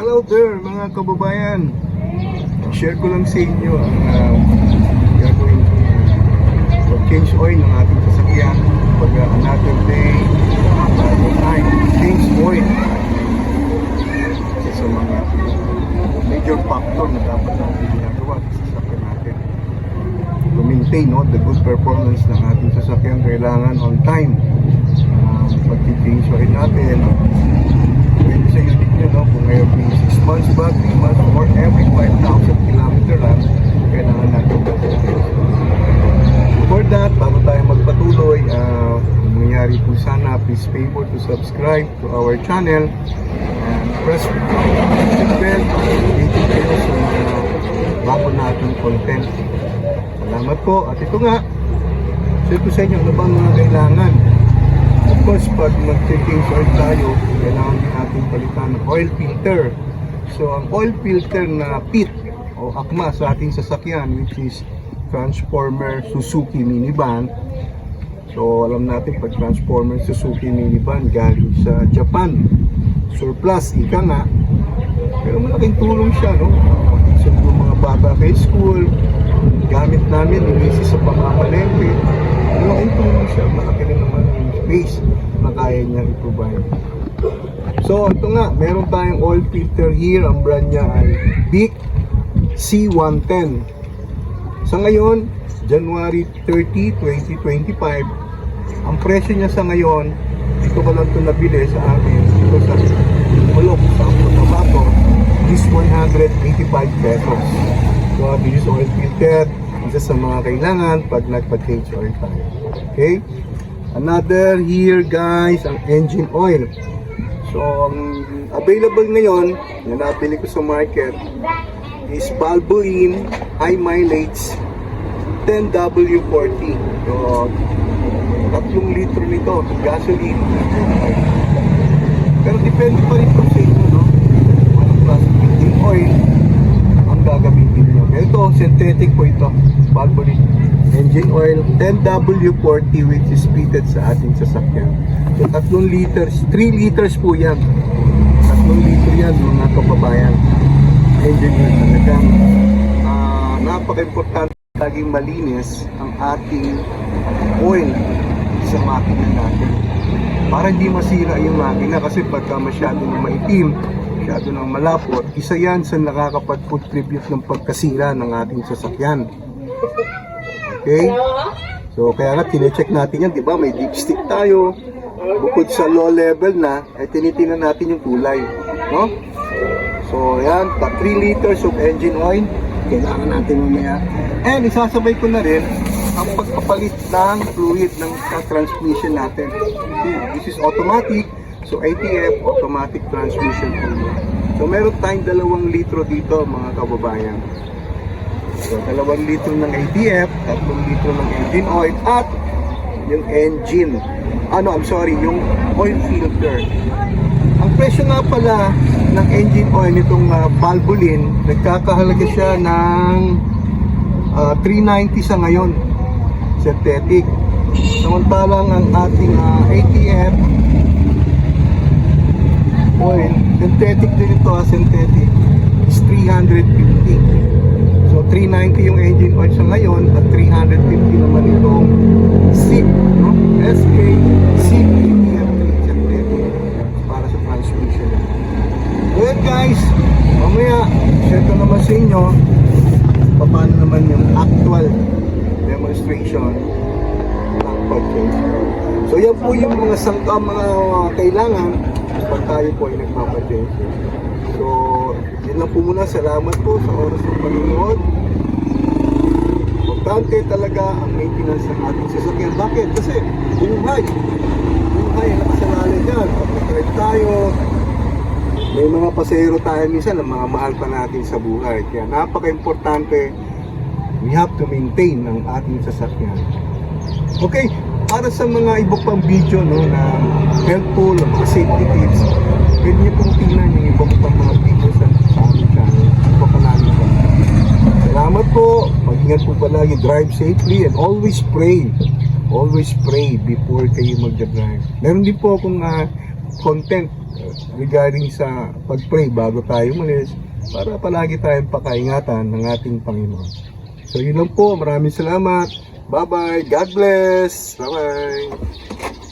Hello there mga kababayan. Share ko lang sa inyo ang uh, gagawin ko pag-change oil ng ating sasakyan pag uh, another day, another time, change oil. Isa sa mga major factor na dapat natin ginagawa sa sasakyan natin. To maintain no, the good performance ng ating sasakyan, kailangan on time. Uh, pag-change oil natin, Pwede sa unit nyo, no? Kung ngayon may 6 months ba, 3 months, or every 5,000 kilometer lang, kailangan natin gagawin. For that, bago tayo magpatuloy, uh, kung nangyari po sana, please favor to subscribe to our channel and press the bell updated kayo sa mga bago nating content. Salamat po. At ito nga, share ko sa inyo ano ba ang mga kailangan Of course, pag oil tayo, kailangan din natin palitan ng oil filter. So, ang oil filter na pit o akma sa ating sasakyan, which is Transformer Suzuki Minivan. So, alam natin pag Transformer Suzuki Minivan galing sa Japan. Surplus, ika nga. Pero malaking tulong siya, no? So, mga bata kay school, gamit namin, inisi sa pamamalengke. Malaking tulong siya, malaki rin naman yung space na kaya niya i-provide. So, ito nga, meron tayong oil filter here. Ang brand niya ay Bic C110. Sa ngayon, January 30, 2025, ang presyo niya sa ngayon, ito ko lang ito nabili sa akin, ito sa Bulok, sa Cotabato, is 185 pesos. So, this is oil filter, isa sa mga kailangan pag nagpa-change oil tayo. Okay? Another here guys, ang engine oil. So, ang available ngayon, na nabili ko sa market, is Valvoline High Mileage 10W40. So, tatlong litro nito, gasoline. Pero depende pa rin po sa inyo, no? Anong klaseng engine oil ang gagamitin nyo. Ito, synthetic po ito. Valvoline engine oil 10W40 which is fitted sa ating sasakyan. Tatlong liters, 3 liters po yan. Tatlong liter yan, mga kababayan. Engine oil talagang ah, napaka-importante laging malinis ang ating oil sa makina natin. Para hindi masira yung makina kasi pagka masyado ng maitim, masyado ng malapot, isa yan sa nakakapag-contribute ng pagkasira ng ating sasakyan. Okay? So, kaya nga, tinecheck natin yan, di ba? May dipstick tayo. Bukod sa low level na, ay tinitingnan natin yung kulay. No? So, yan, 3 liters of engine oil. Kailangan natin mamaya. And, isasabay ko na rin ang pagpapalit ng fluid ng transmission natin. Okay, This is automatic. So, ATF, automatic transmission fluid. So, meron tayong dalawang litro dito, mga kababayan. So, dalawang litro ng ATF, tatlong litro ng engine oil, at yung engine. Ano, I'm sorry, yung oil filter. Ang presyo nga pala ng engine oil nitong uh, Valvoline, nagkakahalaga siya ng ah, 390 sa ngayon, synthetic. Samantalang ang ating ah, ATF oil, synthetic din ito, ah, synthetic, is 350. So 390 yung engine oil sa ngayon at 350 naman itong SIP, no? SK SIP ATF synthetic para sa transmission. Well guys, mamaya share ko naman sa inyo paano naman yung actual demonstration ng oil. So yan po yung mga sangka, mga kailangan pag tayo po ay nagpapag-change oil. So, yun lang po muna. Salamat po sa oras ng panonood. Importante talaga ang maintenance ng ating sasakyan. Bakit? Kasi. Buhay ang nakasalalay dyan. Pag nag-drive tayo, may mga pasero tayo minsan na mga mahal pa natin sa buhay. Kaya napaka-importante, we have to maintain ang ating sasakyan. Okay, para sa mga iba pang video no, na helpful, mga safety tips, pwede niyo pong tingnan yung iba pang mga video sa, sa aming channel. Iba pa namin ba? Salamat po. Mag-ingat po palagi. Drive safely and always pray. Always pray before kayo mag-drive. Meron din po akong ah, content regarding sa pag-pray bago tayo umalis para palagi tayong pakaingatan ng ating Panginoon. So yun lang po. Maraming salamat. Bye-bye. God bless. Bye-bye.